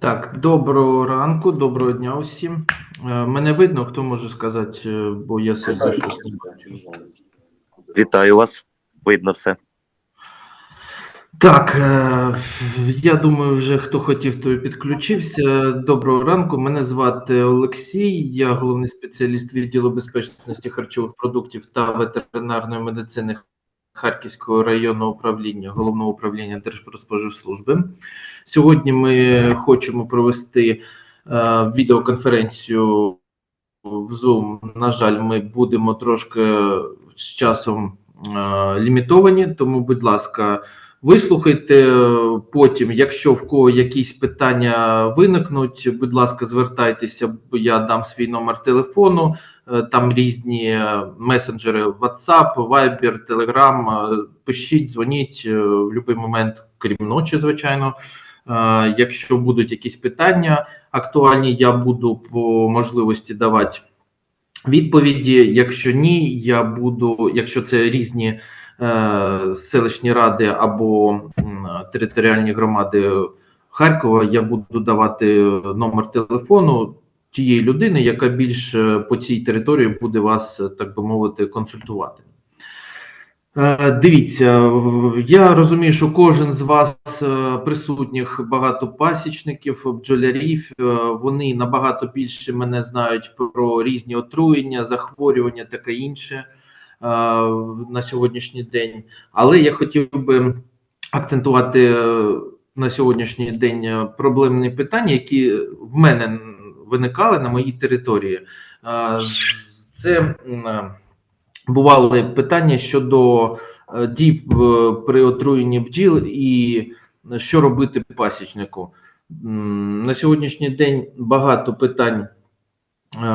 Так, доброго ранку, доброго дня усім. Е, Мене видно, хто може сказати, е, бо я себе щось. Вітаю вас. Видно все. Так, е, я думаю, вже хто хотів, той підключився. Доброго ранку. Мене звати Олексій, я головний спеціаліст відділу безпечності харчових продуктів та ветеринарної медицини Харківського районного управління головного управління Держпродспоживслужби. Сьогодні ми хочемо провести е, відеоконференцію в Zoom. На жаль, ми будемо трошки з часом е, лімітовані, тому, будь ласка, вислухайте. Потім, якщо в кого якісь питання виникнуть, будь ласка, звертайтеся, я дам свій номер телефону. Е, Там різні е, месенджери WhatsApp, Viber, Telegram. Е, Пишіть, дзвоніть в будь-який момент, крім ночі, звичайно. Якщо будуть якісь питання актуальні, я буду по можливості давати відповіді. Якщо ні, я буду, якщо це різні селищні ради або територіальні громади Харкова, я буду давати номер телефону тієї людини, яка більш е, по цій території буде вас, е, так би мовити, консультувати. Е, Дивіться, я розумію, що кожен з вас присутніх багато пасічників, бджолярів. Вони набагато більше мене знають про різні отруєння, захворювання, таке інше на сьогоднішній день. Але я хотів би акцентувати на сьогоднішній день е, проблемні питання, які в мене виникали на моїй території. Е, Це е, бували питання щодо дій при отруєнні бджіл і що робити пасічнику. На сьогоднішній день багато питань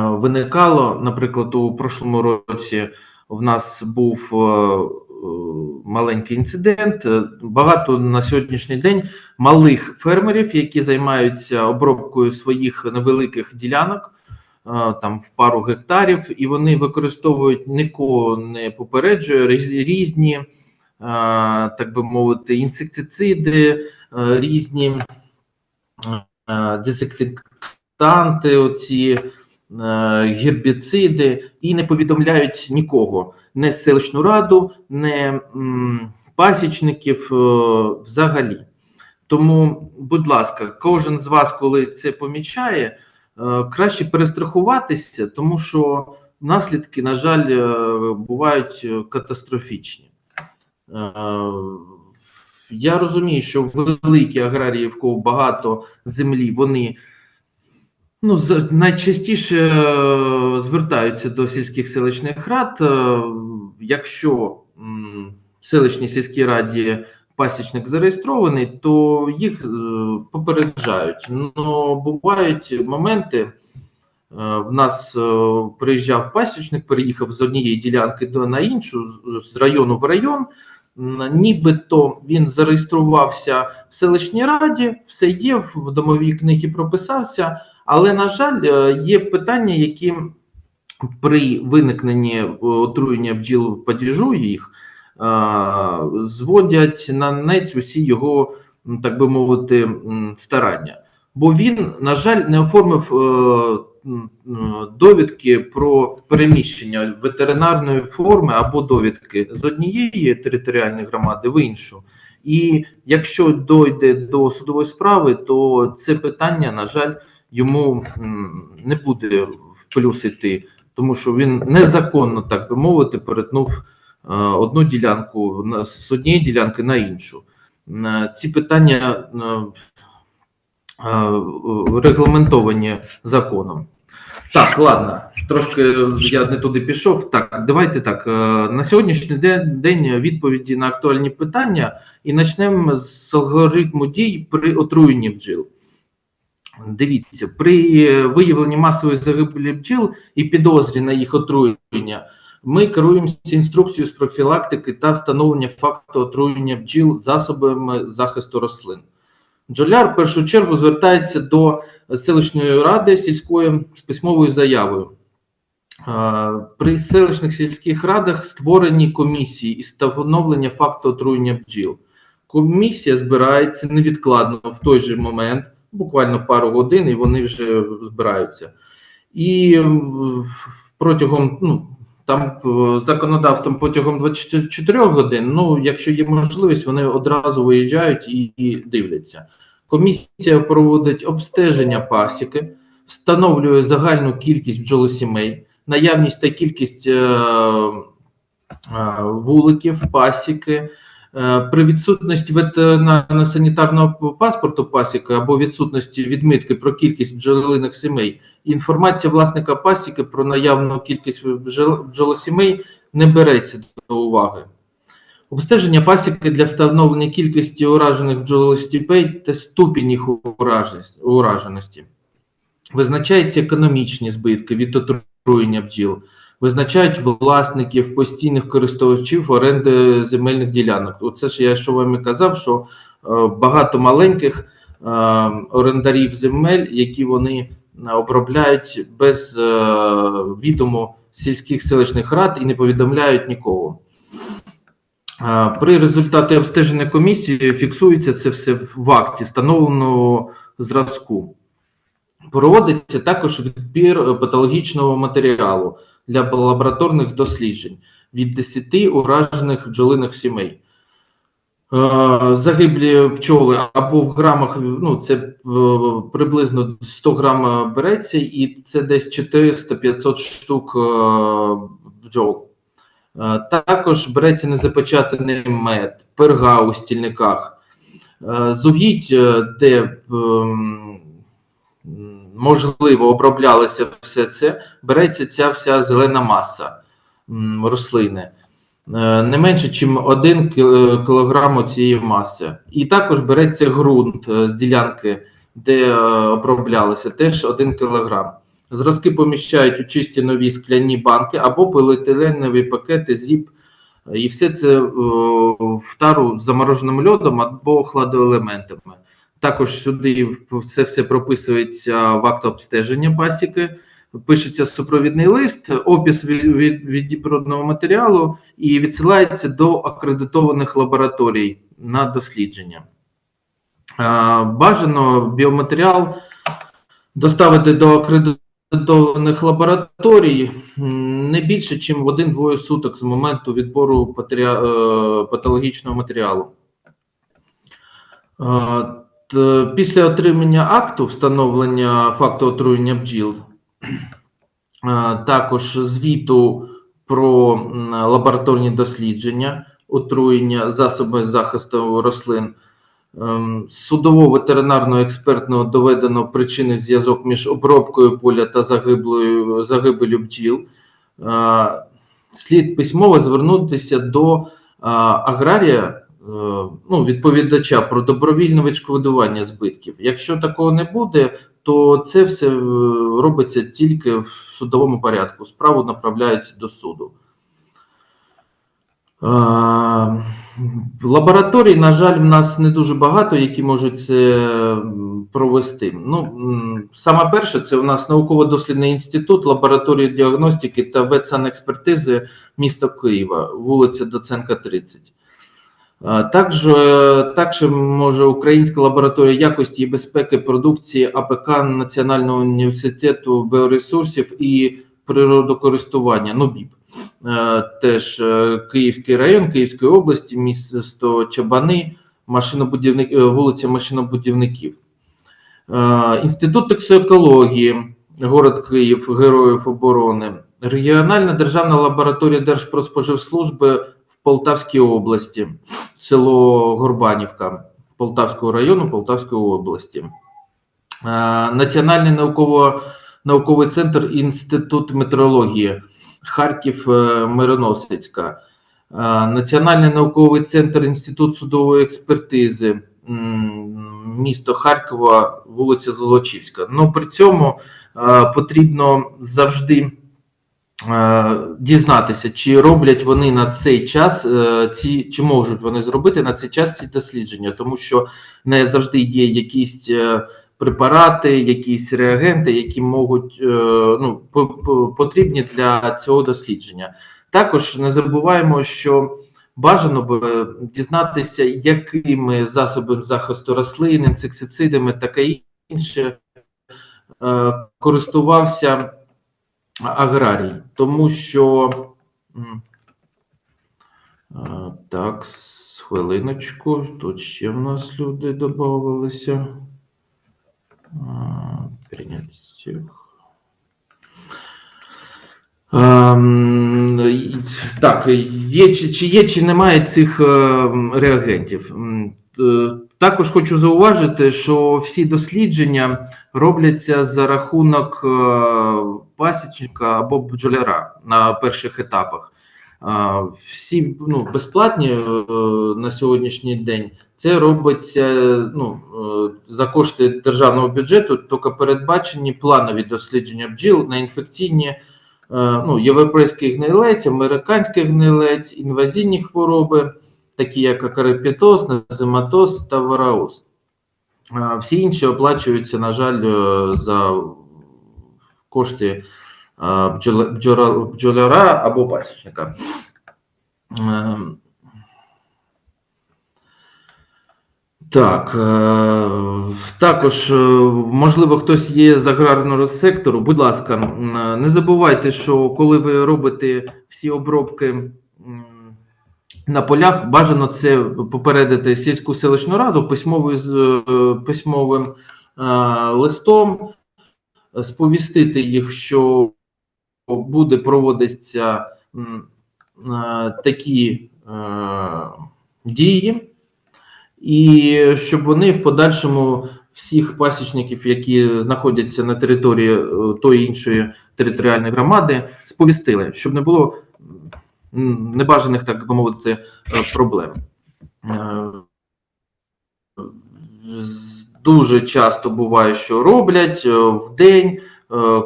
виникало. Наприклад, у прошлому році в нас був маленький інцидент. Е, Багато на сьогоднішній день малих фермерів, які займаються обробкою своїх невеликих ділянок, е, там в пару гектарів, і вони використовують нікого не попереджує різні, е, так би мовити, інсектициди, е, різні е, дезінфектанти, оці е, гербіциди, і не повідомляють нікого, не селищну раду, не пасічників е, взагалі. Тому, будь ласка, кожен з вас, коли це помічає, е, краще перестрахуватися, тому що наслідки, на жаль, е, бувають е, катастрофічні. Е, Я розумію, що великі аграрії, в кого багато землі, вони ну, з- найчастіше е, звертаються до сільських селищних рад. Е, Якщо в селищній сільській раді пасічник зареєстрований, то їх е, попереджають. Ну, бувають моменти. В нас приїжджав пасічник, переїхав з однієї ділянки на іншу, з району в район. Нібито він зареєструвався в селищній раді, все є, в домовій книгі прописався, але, на жаль, е, є питання, які при виникненні е, отруєння бджіл падіжу їх е, зводять на нець усі його, так би мовити, старання. Бо він, на жаль, не оформив довідки про переміщення ветеринарної форми або довідки з однієї територіальної громади в іншу. І якщо дойде до судової справи, то це питання, на жаль, йому не буде в плюс іти, тому що він незаконно, так би мовити, перетнув е, одну ділянку з однієї ділянки на іншу. Е, Ці питання е, регламентовані законом. Так, ладно, трошки я не туди пішов. Так, давайте так. На сьогоднішній день відповіді на актуальні питання і почнемо з алгоритму дій при отруєнні бджіл. Дивіться, при виявленні масової загибелі бджіл і підозрі на їх отруєння, ми керуємося інструкцією з профілактики та встановлення факту отруєння бджіл засобами захисту рослин. Бджоляр в першу чергу звертається до селищної ради сільської з письмовою заявою. Е, При селищних сільських радах створені комісії із встановлення факту отруєння бджіл. Комісія збирається невідкладно в той же момент буквально пару годин, і вони вже збираються. І протягом ну, там е, законодавством протягом 24 годин, ну, якщо є можливість, вони одразу виїжджають і, і дивляться. Комісія проводить обстеження пасіки, встановлює загальну кількість бджолосімей, наявність та кількість е, е, вуликів, пасіки. Е, При відсутності ветеринарно-санітарного паспорту пасіки або відсутності відмітки про кількість бджолиних сімей, інформація власника пасіки про наявну кількість бджолосімей не береться до уваги. Обстеження пасіки для встановлення кількості уражених бджолостіпей та ступінь їх ураженості. Визначаються економічні збитки від отруєння бджіл, визначають власників постійних користувачів оренди земельних ділянок. Оце ж я що вам і казав, що е, багато маленьких е, орендарів земель, які вони е, обробляють без відому сільських селищних рад і не повідомляють нікого. При результаті обстеження комісії фіксується це все в акті встановленого зразку. Проводиться також відбір патологічного матеріалу для лабораторних досліджень від 10 уражених бджолиних сімей. Е, Загиблі пчоли або в грамах, ну це е, приблизно 100 грам е, береться, і це десь 400-500 штук бджол. Також береться незапечатаний мед, перга у стільниках, зугідь, де ем, можливо оброблялося все це, береться ця вся зелена маса рослини. Е, Не менше, ніж 1 кг цієї маси. І також береться ґрунт е, з ділянки, де е, оброблялося, теж 1 кг. Зразки поміщають у чисті нові скляні банки або поліетиленові пакети зіп, і все це е, в тару з замороженим льодом або хладоелементами. Також сюди це все прописується в акт обстеження пасіки, пишеться супровідний лист, опис від, від, відібраного матеріалу і відсилається до акредитованих лабораторій на дослідження. Бажано біоматеріал доставити до акредитованих лабораторій не більше, ніж в один-двоє суток з моменту відбору е, патологічного матеріалу. Е, Після отримання акту встановлення факту отруєння бджіл, е, також звіту про лабораторні дослідження, отруєння засоби захисту рослин, ем, судово-ветеринарного експертного доведено причинний зв'язок між обробкою поля та загиблою загибелю бджіл. Е, Слід письмово звернутися до аграрія, ну, відповідача про добровільне відшкодування збитків. Якщо такого не буде, то це все е, робиться тільки в судовому порядку. Справу направляють до суду. Е, Лабораторій, на жаль, в нас не дуже багато, які можуть це провести. Ну, саме перше, це у нас науково-дослідний інститут лабораторії діагностики та ветсанекспертизи міста Києва, вулиця Доценка, 30. Також, також може Українська лабораторія якості і безпеки продукції АПК Національного університету біоресурсів і природокористування, ну БІП. Е, Теж е, Київський район Київської області, місто Чабани, машинобудівник, е, вулиця машинобудівників. Інститут токсикології, город Київ, Героїв оборони, регіональна державна лабораторія Держпродспоживслужби Полтавській області, село Горбанівка Полтавського району Полтавської області. Е, Національний науково, науковий центр Інститут метеорології Харків е, Мироносицька, Е, Національний науковий центр Інститут судової експертизи, місто Харкова, вулиця Золочівська. Ну при цьому потрібно завжди дізнатися, чи роблять вони на цей час е, ці, чи можуть вони зробити на цей час ці дослідження, тому що не завжди є якісь. е, Препарати, якісь реагенти, які можуть е, ну, по- по- потрібні для цього дослідження. Також не забуваємо, що бажано б дізнатися, якими засобами захисту рослин, інсектицидами таке інше е, користувався аграрій, тому що е, так, хвилиночку, тут ще в нас люди додавалися. Ем, Так, є, чи, є, чи немає цих ем, реагентів. Е, Також хочу зауважити, що всі дослідження робляться за рахунок е, пасічника або бджоляра на перших етапах. Всі ну, безплатні е, на сьогоднішній день. Це робиться ну, е, за кошти державного бюджету, тільки передбачені планові дослідження бджіл на інфекційні е, ну, європейський гнилець, американський гнилець, інвазійні хвороби, такі як акарипітоз, назематоз та вараоз. Е, Всі інші оплачуються, на жаль, е, за кошти бджоляра або пасічника. Е, Так, е, також, е, можливо, хтось є з аграрного сектору. Будь ласка, не забувайте, що коли ви робите всі обробки на полях, бажано це попередити сільську селищну раду письмовою е, письмовим е, листом, сповістити їх, що буде проводитися е, такі дії. І щоб вони в подальшому всіх пасічників, які знаходяться на території тої іншої територіальної громади, сповістили, щоб не було небажаних, так би мовити, е, проблем. Е, Дуже часто буває, що роблять е, в день,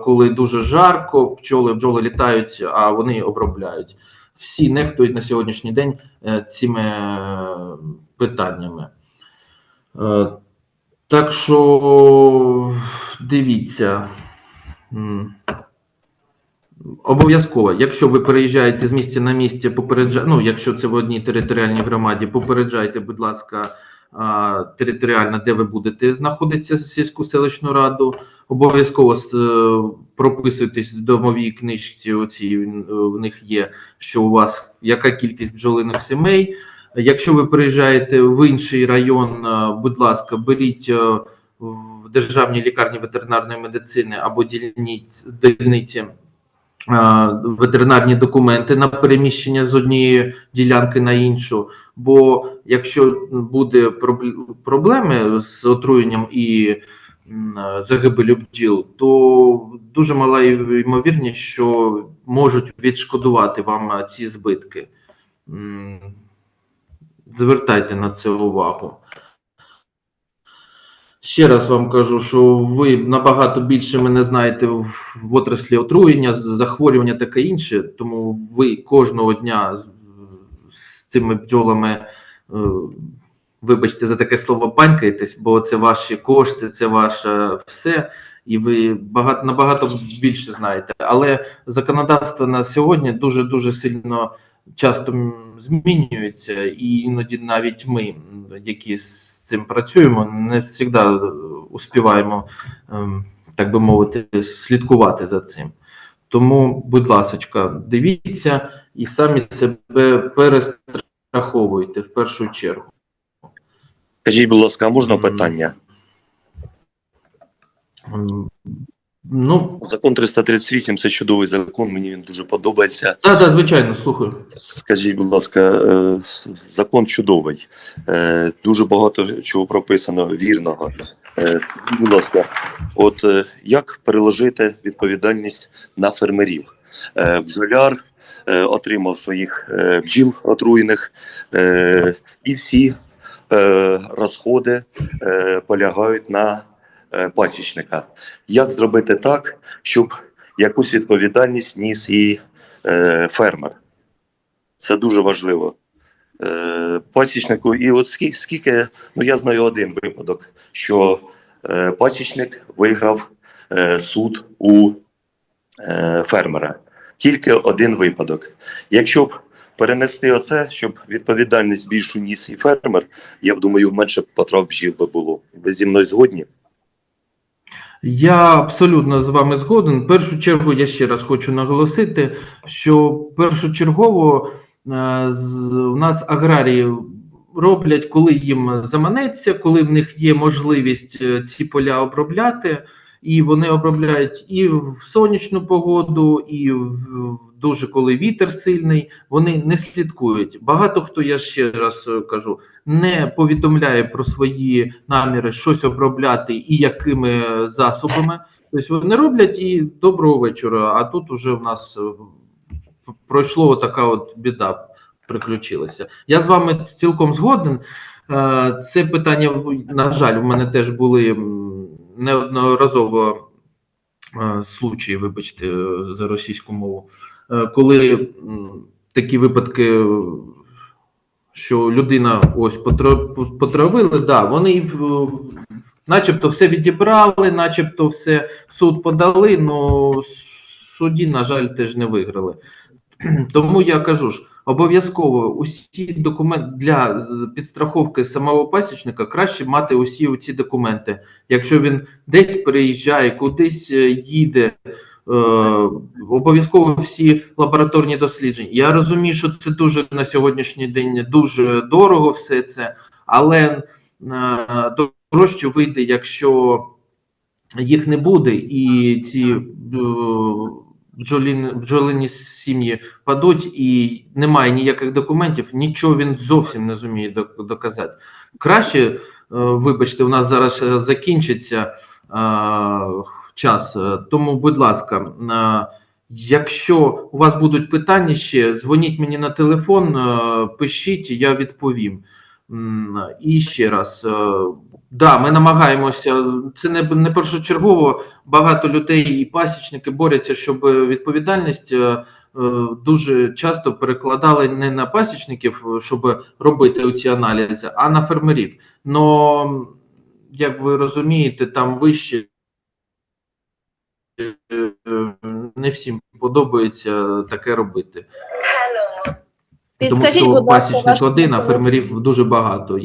коли дуже жарко, пчоли бджоли літають, а вони обробляють. Всі нехтують на сьогоднішній день цими питаннями. Так що дивіться. Обов'язково, якщо ви переїжджаєте з місця на місце, попереджа... ну, якщо це в одній територіальній громаді, попереджайте, будь ласка, територіально, де ви будете знаходитися сільську селищну раду. Обов'язково е, прописуйтесь в домовій книжці. Оці е, в них є, що у вас яка кількість бджолиних сімей. Якщо ви приїжджаєте в інший район, е, будь ласка, беріть в державній лікарні ветеринарної медицини або дільниці ветеринарні документи на переміщення з однієї ділянки на іншу. Бо якщо буде проблеми з отруєнням і е, загибелю бджіл, то дуже мала ймовірність, що можуть відшкодувати вам е, ці збитки. Звертайте на це увагу. Ще раз вам кажу, що ви набагато більше мене знаєте в, отраслі отруєння, захворювання таке інше, тому ви кожного дня з, цими бджолами, е, вибачте за таке слово, панькаєтесь, бо це ваші кошти, це ваше все, і ви багато, набагато більше знаєте. Але законодавство на сьогодні дуже дуже сильно часто змінюється, і іноді навіть ми, які з цим працюємо, не завжди успіваємо, ем, так би мовити, слідкувати за цим. Тому, будь ласка, дивіться і самі себе перестраховуйте в першу чергу. Скажіть, будь ласка, можна питання? Ну, Закон 338 це чудовий закон, мені він дуже подобається. так, так, звичайно, слухаю. Скажіть, будь ласка, е, закон чудовий. Е, Дуже багато чого прописано вірного. Е, Скажіть, будь ласка, от як переложити відповідальність на фермерів? Бджоляр отримав своїх бджіл отруєних, і всі розходи полягають на пасічника. Як зробити так, щоб якусь відповідальність ніс і е, фермер? Це дуже важливо. Е, пасічнику, і от скільки, скільки, ну я знаю один випадок, що е, пасічник виграв е, суд у е, фермера. Тільки один випадок. Якщо б перенести оце, щоб відповідальність більшу ніс і фермер, я б думаю, менше потрав бджіл би було. Ви зі мною згодні? Я абсолютно з вами згоден. В першу чергу я ще раз хочу наголосити, що першочергово е, у нас аграрії роблять, коли їм заманеться, коли в них є можливість е, ці поля обробляти, і вони обробляють і в сонячну погоду, і в в- дуже коли вітер сильний. Вони не слідкують. Багато хто я ще раз е, кажу, не повідомляє про свої наміри щось обробляти і якими засобами. Тобто вони роблять і доброго вечора. А тут уже в нас е, пройшло така от біда, приключилася. Я з вами цілком згоден. Е, Це питання, на жаль, у мене теж були неодноразово е, случаї, вибачте, е, за російську мову, е, коли такі випадки, що людина ось потра- потравили, да, вони начебто все відібрали, начебто все в суд подали, але судді, на жаль, теж не виграли. Тому я кажу ж, обов'язково усі документи для е, підстраховки самого пасічника краще мати усі ці документи. Якщо він десь переїжджає, кудись е, їде, е, обов'язково всі лабораторні дослідження. Я розумію, що це дуже на сьогоднішній день дуже дорого, все це, але е, дорожче вийде, якщо їх не буде, і ці бджоліни, бджолині сім'ї падуть, і немає ніяких документів, нічого він зовсім не зуміє доказати. Краще, е, вибачте, у нас зараз е, закінчиться е, час, тому, будь ласка, якщо у вас будуть питання ще, дзвоніть мені на телефон, пишіть, я відповім. І ще раз, да, ми намагаємося. Це не, не першочергово. Багато людей і пасічники борються, щоб відповідальність е, е, дуже часто перекладали не на пасічників, щоб робити ці аналізи, а на фермерів. Но, як ви розумієте, там вище е, е, не всім подобається таке робити. Тому що пасічник один, а фермерів дуже багато.